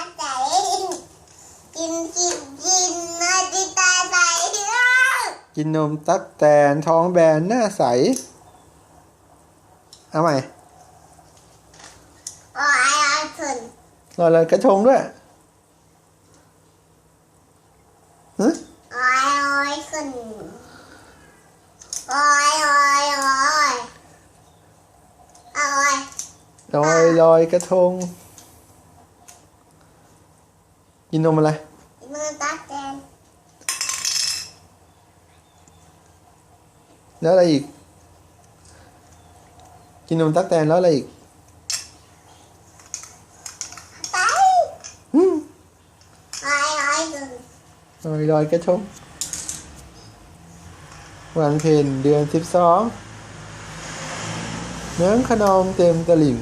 น้ำใสกินกินกินนาจิตาใสกินนมตักแตนท้องแบนหน้าใส เอาใหม่โอ้ยเอาขึ้นลอยลอยกระทงด้วยฮะโอ้ยโอ้ยขึ้นโอ้ยโอ้ยโอ้ยโอ้ยลอยลอยกระทง กินนมอะไรมือตักแตนแล้วอะไรอีก กินนมตักแตนแล้วอะไรอีกไปอืมโอ้ยโอ้ยขึ้นลอยลอยกระทงวันเพ็ญเดือนสิบสองน้ำขนองเต็มตลิ่ง